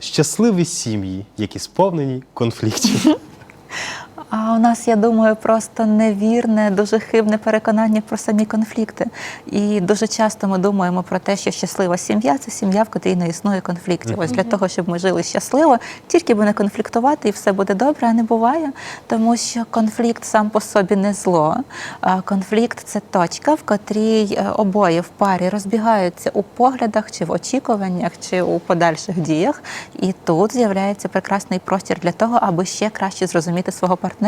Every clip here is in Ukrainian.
Щасливі сім'ї, які сповнені конфліктів. А у нас, я думаю, просто невірне, дуже хибне переконання про самі конфлікти. І дуже часто ми думаємо про те, що щаслива сім'я це сім'я, в котрій не існує конфліктів. Ось для того, щоб ми жили щасливо, тільки би не конфліктувати, і все буде добре, а не буває. Тому що конфлікт сам по собі не зло. А Конфлікт це точка, в котрій е, обоє в парі розбігаються у поглядах, чи в очікуваннях, чи у подальших діях. І тут з'являється прекрасний простір для того, аби ще краще зрозуміти свого партнера,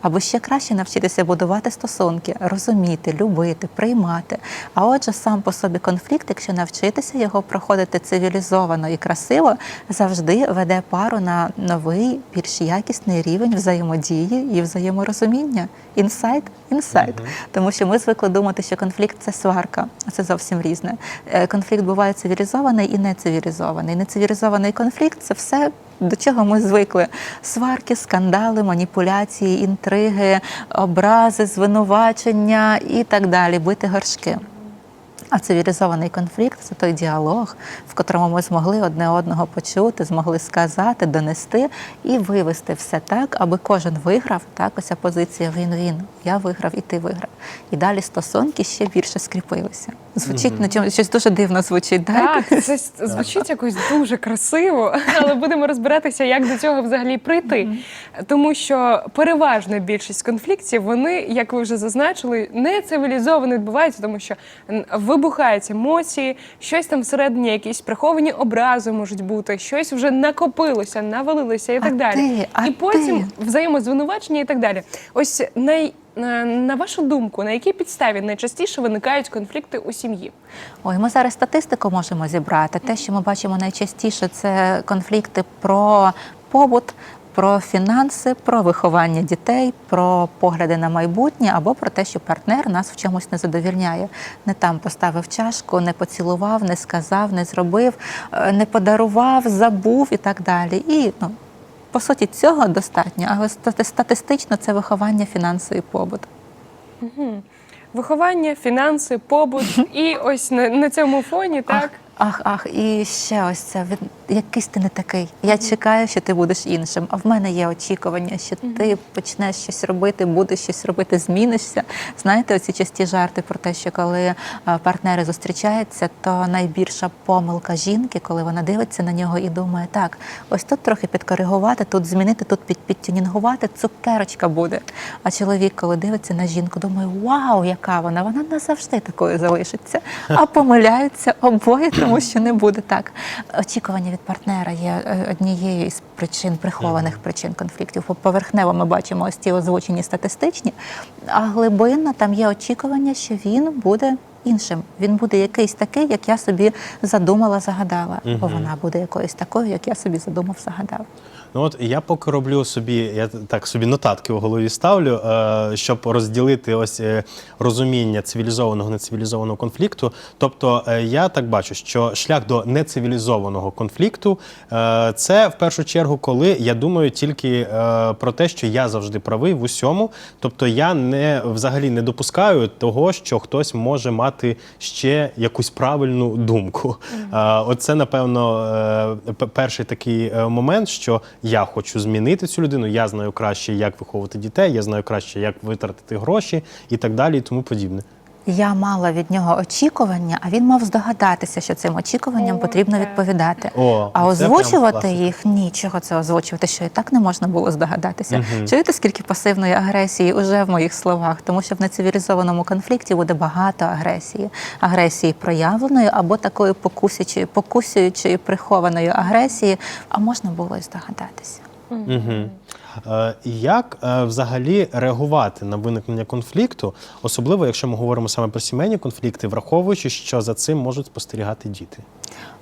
аби ще краще навчитися будувати стосунки, розуміти, любити, приймати. А отже, сам по собі конфлікт, якщо навчитися його проходити цивілізовано і красиво, завжди веде пару на новий, більш якісний рівень взаємодії і взаєморозуміння. Інсайт, інсайт. Тому що ми звикли думати, що конфлікт це сварка, а це зовсім різне. Е, Конфлікт буває цивілізований і нецивілізований. Нецивілізований конфлікт це все. До чого ми звикли? Сварки, скандали, маніпуляції, інтриги, образи, звинувачення і так далі, бити горшки. А цивілізований конфлікт це той діалог, в котрому ми змогли одне одного почути, змогли сказати, донести і вивести все так, аби кожен виграв. Так, оця позиція він-він. Я виграв і ти виграв. І далі стосунки ще більше скріпилися. Звучить на чому щось дуже дивно звучить. Так? Так, це звучить якось дуже красиво, але будемо розбиратися, як до цього взагалі прийти. Тому що переважна більшість конфліктів, вони, як ви вже зазначили, не цивілізовано відбуваються, тому що м, вибухають емоції, щось там всередині, якісь приховані образи можуть бути, щось вже накопилося, навалилося і А так далі. ти, а і потім ти? взаємозвинувачення і так далі. Ось най, на, на вашу думку, на якій підставі найчастіше виникають конфлікти у сім'ї? Ой, ми зараз статистику можемо зібрати. Те, що ми бачимо найчастіше, це конфлікти про побут. Про фінанси, про виховання дітей, про погляди на майбутнє або про те, що партнер нас в чомусь не задовільняє. Не там поставив чашку, не поцілував, не сказав, не зробив, е, не подарував, забув і так далі. І ну, по суті цього достатньо, але статистично це виховання, фінанси і побут. Виховання, фінанси, побут, і ось на, на цьому фоні так. Ах, ах, і ще ось це від якийсь ти не такий. Я чекаю, що ти будеш іншим. А в мене є очікування, що ти почнеш щось робити, будеш щось робити, змінишся. Знаєте, оці часті жарти про те, що коли е, партнери зустрічаються, то найбільша помилка жінки, коли вона дивиться на нього і думає, так, ось тут трохи підкоригувати, тут змінити, тут під, підтюнінгувати, цукерочка буде. А чоловік, коли дивиться на жінку, думає, вау, яка вона, вона назавжди такою залишиться. А помиляються обоє, тому що не буде так. Очікування від партнера є е, однією із причин, прихованих причин конфліктів. По- Поверхнево ми бачимо ось ці озвучені статистичні, а глибинно там є очікування, що він буде. Іншим він буде якийсь такий, як я собі задумала, загадала, бо вона буде якоюсь такою, як я собі задумав, загадав. Ну от я поки роблю собі, я так собі нотатки в голові ставлю, е, щоб розділити ось е, розуміння цивілізованого нецивілізованого конфлікту. Тобто е, я так бачу, що шлях до нецивілізованого конфлікту це в першу чергу, коли я думаю тільки про те, що я завжди правий в усьому. Тобто я не взагалі не допускаю того, що хтось може мати ще якусь правильну думку. Оце, напевно, перший такий момент, що я хочу змінити цю людину, я знаю краще, як виховувати дітей, я знаю краще, як витратити гроші і так далі, і тому подібне. Я мала від нього очікування, а він мав здогадатися, що цим очікуванням потрібно відповідати. О, а озвучувати їх нічого це озвучувати, що і так не можна було здогадатися. Чуєте, скільки пасивної агресії уже в моїх словах? Тому що в нецивілізованому конфлікті буде багато агресії, агресії проявленої або такої покусячої, покусюючої прихованої агресії. А можна було і здогадатися. Угу. Е, як е, взагалі реагувати на виникнення конфлікту, особливо якщо ми говоримо саме про сімейні конфлікти, враховуючи, що за цим можуть спостерігати діти?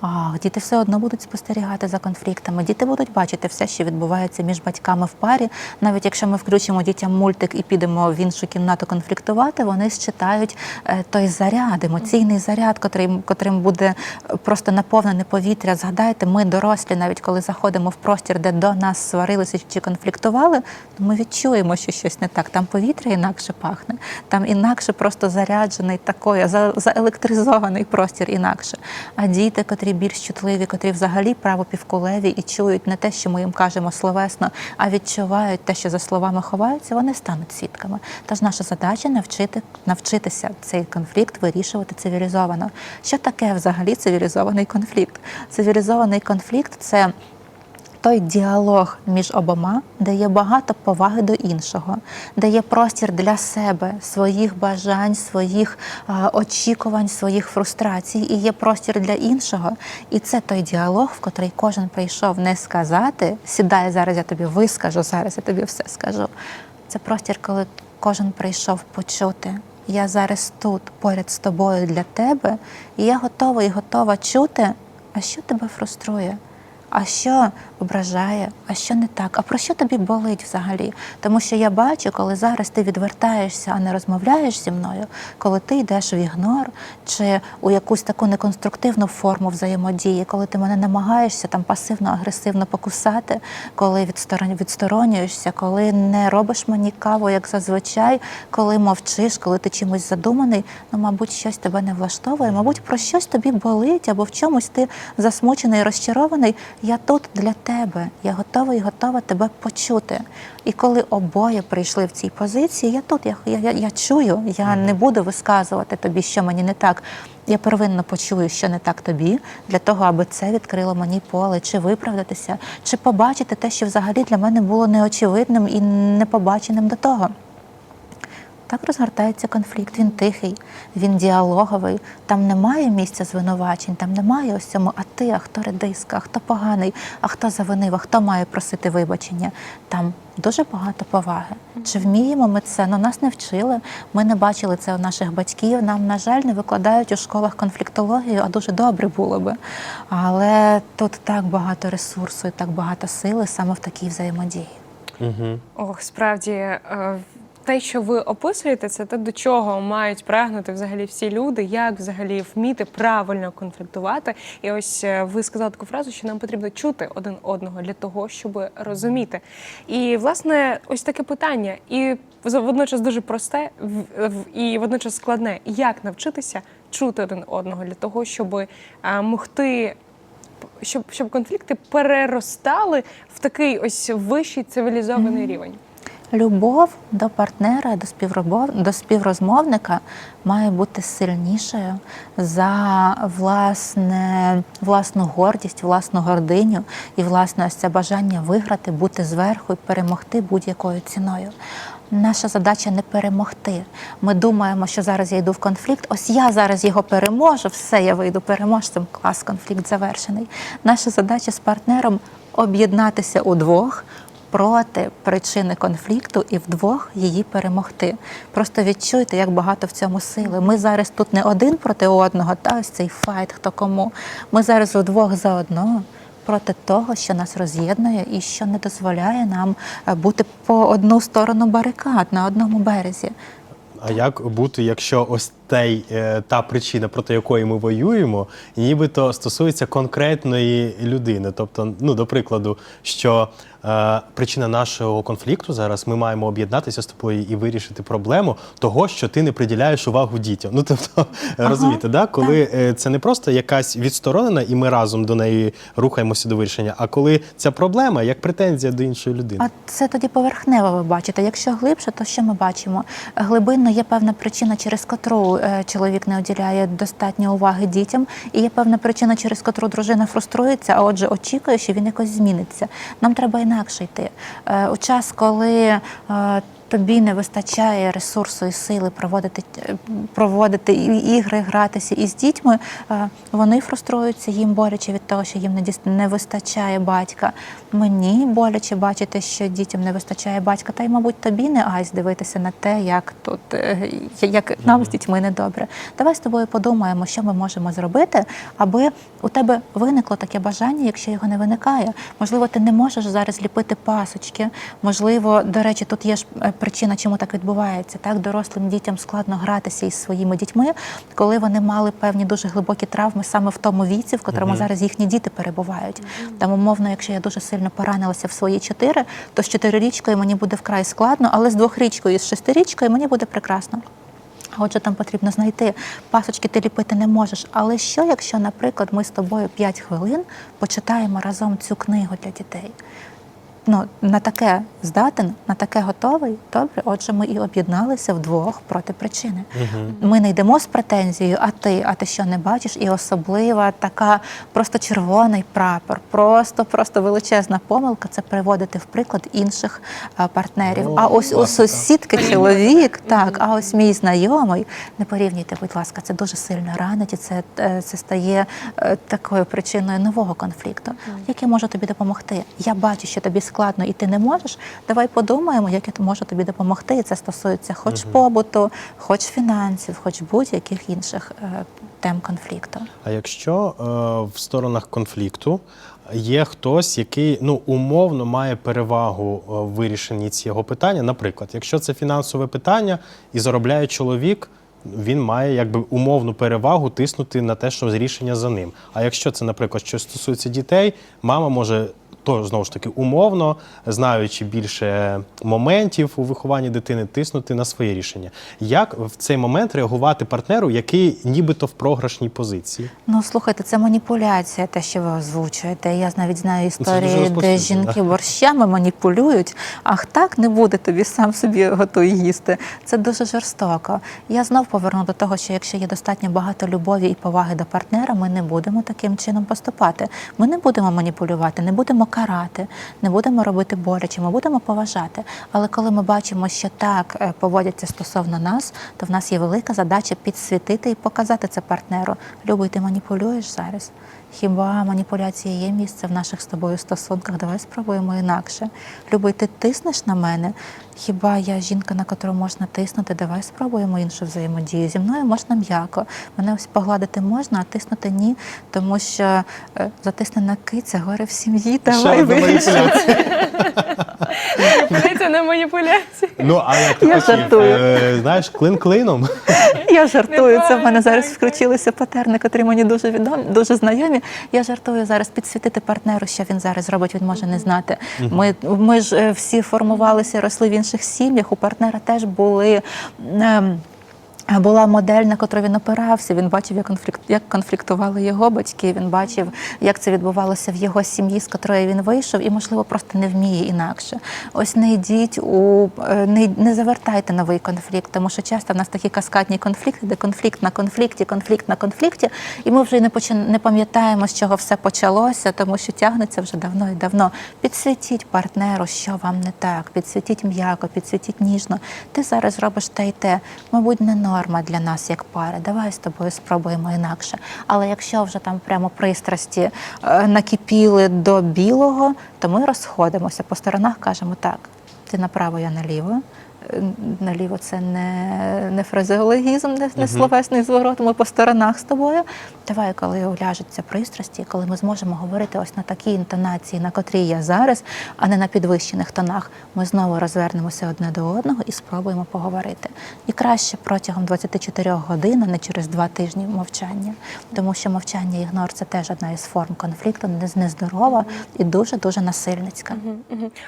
А, діти все одно будуть спостерігати за конфліктами. Діти будуть бачити все, що відбувається між батьками в парі. Навіть якщо ми включимо дітям мультик і підемо в іншу кімнату конфліктувати, вони считають е, той заряд, емоційний заряд, котрим, котрим буде просто наповнене повітря. Згадайте, ми дорослі, навіть коли заходимо в простір, де до нас сварилися чи конфліктували. Конфліктували, то ми відчуємо, що щось не так. Там повітря інакше пахне, там інакше просто заряджений такою, за- заелектризований простір інакше. А діти, котрі більш чутливі, котрі взагалі правопівкулеві і чують не те, що ми їм кажемо словесно, а відчувають те, що за словами ховаються, вони стануть свідками. Тож наша задача навчити навчитися цей конфлікт вирішувати цивілізовано. Що таке взагалі цивілізований конфлікт? Цивілізований конфлікт це той діалог між обома, де є багато поваги до іншого, де є простір для себе, своїх бажань, своїх а, очікувань, своїх фрустрацій, і є простір для іншого. І це той діалог, в котрий кожен прийшов не сказати сідай зараз, я тобі вискажу, зараз я тобі все скажу. Це простір, коли кожен прийшов почути. Я зараз тут поряд з тобою для тебе, і я готова і готова чути, а що тебе фруструє. А що ображає, а що не так? А про що тобі болить взагалі? Тому що я бачу, коли зараз ти відвертаєшся, а не розмовляєш зі мною, коли ти йдеш в ігнор чи у якусь таку неконструктивну форму взаємодії, коли ти мене намагаєшся там пасивно-агресивно покусати, коли відсторон- відсторонюєшся, коли не робиш мені каву, як зазвичай, коли мовчиш, коли ти чимось задуманий, ну, мабуть, щось тебе не влаштовує, мабуть, про щось тобі болить, або в чомусь ти засмучений, розчарований. Я тут для тебе. Я готова і готова тебе почути. І коли обоє прийшли в цій позиції, я тут, я, я, я, я чую, я не буду висказувати тобі, що мені не так. Я первинно почую, що не так тобі, для того, аби це відкрило мені поле, чи виправдатися, чи побачити те, що взагалі для мене було неочевидним і непобаченим до того. Так розгортається конфлікт. Він тихий, він діалоговий. Там немає місця звинувачень, там немає ось цьому, а ти, а хто редиска, а хто поганий, а хто завинив, а хто має просити вибачення. Там дуже багато поваги. Чи вміємо ми це? Ну нас не вчили. Ми не бачили це у наших батьків. Нам, на жаль, не викладають у школах конфліктологію, а дуже добре було би. Але тут так багато ресурсу і так багато сили саме в такій взаємодії. Угу. Ох, справді. Те, що ви описуєте, це те, до чого мають прагнути взагалі всі люди, як взагалі вміти правильно конфліктувати. І ось е, ви сказали таку фразу, що нам потрібно чути один одного для того, щоб розуміти. І власне, ось таке питання, і водночас дуже просте і водночас складне. Як навчитися чути один одного для того, щоб е, могти щоб, щоб конфлікти переростали в такий ось вищий цивілізований рівень. Любов до партнера, до до співрозмовника має бути сильнішою за власне, власну гордість, власну гординю і власне ось це бажання виграти, бути зверху і перемогти будь-якою ціною. Наша задача не перемогти. Ми думаємо, що зараз я йду в конфлікт. Ось я зараз його переможу, все, я вийду переможцем. Клас, конфлікт завершений. Наша задача з партнером об'єднатися удвох проти причини конфлікту і вдвох її перемогти. Просто відчуйте, як багато в цьому сили. Ми зараз тут не один проти одного, та ось цей файт, хто кому. Ми зараз удвох за одного. Проти того, що нас роз'єднує і що не дозволяє нам е, бути по одну сторону барикад на одному березі. А як бути, якщо ось той, е, та причина, проти якої ми воюємо, нібито стосується конкретної людини? Тобто, ну, до прикладу, що е, причина нашого конфлікту зараз ми маємо об'єднатися з тобою і вирішити проблему того, що ти не приділяєш увагу дітям. Ну тобто, розумієте, да? коли е, це не просто якась відсторонена, і ми разом до неї рухаємося до вирішення, а коли ця проблема як претензія до іншої людини. А це тоді поверхнево ви бачите. Якщо глибше, то що ми бачимо? Глибинно є певна причина, через котру чоловік не уділяє достатньо уваги дітям, і є певна причина, через котру дружина фруструється, а отже, очікує, що він якось зміниться. Нам треба інакше йти. Е, У час, коли е, тобі не вистачає ресурсу і сили проводити, е, проводити ігри, гратися із дітьми, е, вони фруструються, їм боляче від того, що їм не вистачає батька. Мені боляче бачити, що дітям не вистачає батька. Та й, мабуть, тобі не айс дивитися на те, як тут е, як нам з дітьми недобре. Давай з тобою подумаємо, що ми можемо зробити, аби у тебе виникло таке бажання, якщо його не виникає. Можливо, ти не можеш зараз ліпити пасочки. Можливо, до речі, тут є ж причина, чому так відбувається. Так, дорослим дітям складно гратися із своїми дітьми, коли вони мали певні дуже глибокі травми саме в тому віці, в котрому зараз їхні діти перебувають. Там, умовно, якщо я дуже сильно поранилася в свої чотири, то з чотирирічкою мені буде вкрай складно, але з двохрічкою і з шестирічкою мені буде прекрасно. Отже, там потрібно знайти пасочки, ти ліпити не можеш. Але що, якщо, наприклад, ми з тобою 5 хвилин почитаємо разом цю книгу для дітей? Ну, на таке здатен, на таке готовий. Добре, отже, ми і об'єдналися вдвох проти причини. Ми не йдемо з претензією, а ти, а ти що не бачиш? І особлива така просто червоний прапор, просто просто величезна помилка це приводити в приклад інших а, партнерів. Ну, а ось у сусідки чоловік, так, а ось мій знайомий. Не порівнюйте, будь ласка, це дуже сильно ранить, і це, е, це стає е, такою причиною нового конфлікту. Як я можу тобі допомогти? Я бачу, що тобі складно і ти не можеш. Давай подумаємо, як я можу тобі допомогти. І це стосується хоч побуту, хоч фінансів, хоч будь-яких інших е, тем конфлікту. А якщо е, в сторонах конфлікту є хтось, який ну умовно має перевагу е, в вирішенні цього питання, наприклад, якщо це фінансове питання і заробляє чоловік. Він має якби умовну перевагу тиснути на те, що рішення за ним. А якщо це, наприклад, що стосується дітей, мама може то знову ж таки умовно, знаючи більше моментів у вихованні дитини, тиснути на своє рішення. Як в цей момент реагувати партнеру, який нібито в програшній позиції? Ну слухайте, це маніпуляція, те, що ви озвучуєте. Я навіть знаю історії, де жінки борщами маніпулюють. Ах, так не буде тобі сам собі готуй їсти. Це дуже жорстоко. Я знов поверну до того, що якщо є достатньо багато любові і поваги до партнера, ми не будемо таким чином поступати. Ми не будемо маніпулювати, не будемо карати, не будемо робити боляче, ми будемо поважати. Але коли ми бачимо, що так е, поводяться стосовно нас, то в нас є велика задача підсвітити і показати це партнеру. Любий, ти маніпулюєш зараз. Хіба маніпуляція є місце в наших з тобою стосунках? Давай спробуємо інакше. Любий, ти тиснеш на мене. Хіба я жінка, на котру можна тиснути? Давай спробуємо іншу взаємодію. Зі мною можна м'яко. Мене ось погладити можна, а тиснути ні, тому що е, затиснена киця горе в сім'ї. Давай одна вирішимо. не Маніпуляція. Ну, а як ти Я хотів? жартую. Е, Знаєш, клин клином. Я жартую. Це в мене зараз включилися патерни, котрі мені дуже відомі, дуже знайомі. Я жартую зараз підсвітити партнеру, що він зараз робить, він може не знати. Ми, ми ж е, всі формувалися, росли в інших сім'ях. У партнера теж були. ем, була модель, на котру він опирався. Він бачив, як конфлікт, як конфліктували його батьки. Він бачив, як це відбувалося в його сім'ї, з котрої він вийшов, і можливо просто не вміє інакше. Ось не йдіть у е, не, не завертайте новий конфлікт, тому що часто в нас такі каскадні конфлікти, де конфлікт на конфлікті, конфлікт на конфлікті, і ми вже не почин, не пам'ятаємо, з чого все почалося, тому що тягнеться вже давно і давно. Підсвітіть партнеру, що вам не так, підсвітіть м'яко, підсвітіть ніжно. Ти зараз робиш те й те. Мабуть, не норма для нас як пари. Давай з тобою спробуємо інакше. Але якщо вже там прямо пристрасті е, накипіли до білого, то ми розходимося по сторонах, кажемо так: ти направо, я наліво. Е, Наліво це не, не фразеологізм, не, не словесний зворот. Ми по сторонах з тобою. Давай, коли уляжуться пристрасті, коли ми зможемо говорити ось на такій інтонації, на котрій я зараз, а не на підвищених тонах, ми знову розвернемося одне до одного і спробуємо поговорити. І краще протягом 24 годин, а не через два тижні мовчання, тому що мовчання ігнор це теж одна із форм конфлікту, нездорова і дуже дуже насильницька.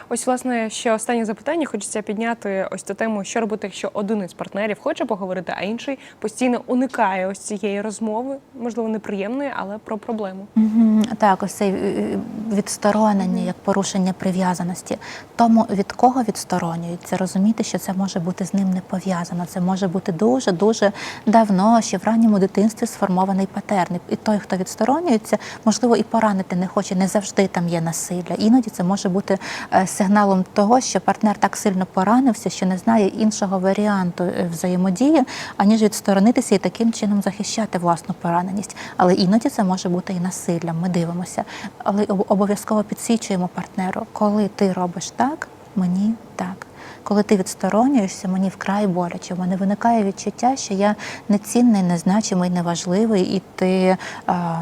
Ось, власне, ще останнє запитання. Хочеться підняти ось ту тему, що робити, якщо один із партнерів хоче поговорити, а інший постійно уникає ось цієї розмови, можливо, неприємної, але про проблему. Мгм. Так, ось цей е, відсторонення, як порушення прив'язаності. Тому від кого відсторонюються, розуміти, що це може бути з ним не пов'язано. Це може бути дуже дуже давно, ще в ранньому дитинстві сформований патерн. І той, хто відсторонюється, можливо, і поранити не хоче. Не завжди там є насилля. Іноді це може бути е, сигналом того, що партнер так сильно поранився, що не знає іншого варіанту е, взаємодії, аніж відсторонитися і таким чином захищати власну пораненість. Але іноді це може бути і насиллям. Ми дивимося, але обов'язково підсвічуємо партнеру, коли ти робиш так, мені так. Коли ти відсторонюєшся, мені вкрай боляче. У мене виникає відчуття, що я нецінний, незначимий, неважливий, і ти а,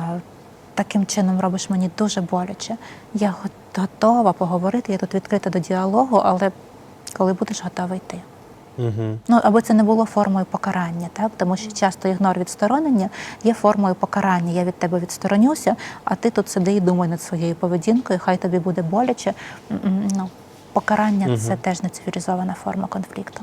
таким чином робиш мені дуже боляче. Я готова поговорити, я тут відкрита до діалогу, але коли будеш готовий йти. Угу. Ну, аби це не було формою покарання, так? тому що часто ігнор відсторонення є формою покарання. Я від тебе відсторонюся, а ти тут сиди і думай над своєю поведінкою, хай тобі буде боляче. Ну, покарання це теж не цивілізована форма конфлікту.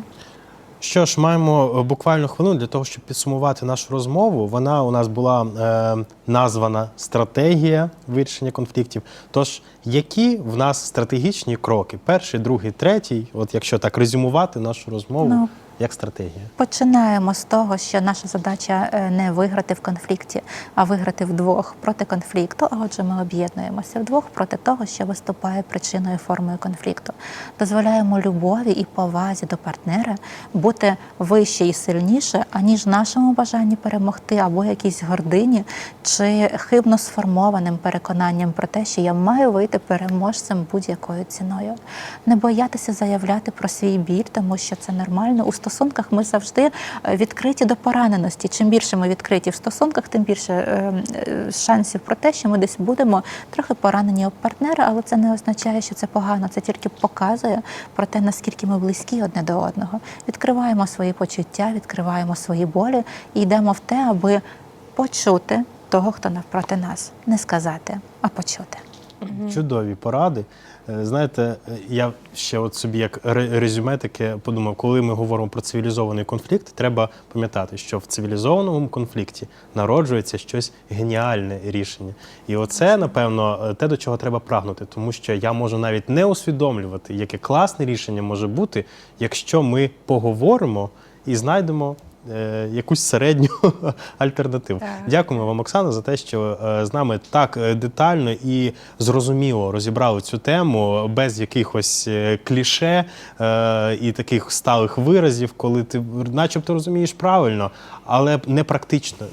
Що ж, маємо е, буквально хвилину для того, щоб підсумувати нашу розмову. Вона у нас була е, названа стратегія вирішення конфліктів. Тож, які в нас стратегічні кроки? Перший, другий, третій, от якщо так резюмувати нашу розмову, Ну, як стратегія? Починаємо з того, що наша задача е, не виграти в конфлікті, а виграти вдвох проти конфлікту. А отже, ми об'єднуємося вдвох проти того, що виступає причиною формою конфлікту. Дозволяємо любові і повазі до партнера бути вище і сильніше, аніж нашому бажанні перемогти, або якійсь гордині чи хибно сформованим переконанням про те, що я маю вийти переможцем будь-якою ціною. Не боятися заявляти про свій біль, тому що це нормально. Стосунках ми завжди е, відкриті до пораненості. Чим більше ми відкриті в стосунках, тим більше е, е, шансів про те, що ми десь будемо трохи поранені об партнера, але це не означає, що це погано. Це тільки показує про те, наскільки ми близькі одне до одного. Відкриваємо свої почуття, відкриваємо свої болі і йдемо в те, аби почути того, хто навпроти нас, не сказати, а почути. Чудові поради. Е, Знаєте, я ще от собі як резюме таке подумав, коли ми говоримо про цивілізований конфлікт, треба пам'ятати, що в цивілізованому конфлікті народжується щось геніальне рішення. І оце, напевно, е, те, до чого треба прагнути, тому що я можу навіть не усвідомлювати, яке класне рішення може бути, якщо ми поговоримо і знайдемо. Е, Якусь середню альтернативу. Так. Дякуємо вам, Оксана, за те, що е, з нами так е, детально і зрозуміло розібрали цю тему без якихось кліше і таких сталих виразів, коли ти начебто розумієш правильно, але не практично.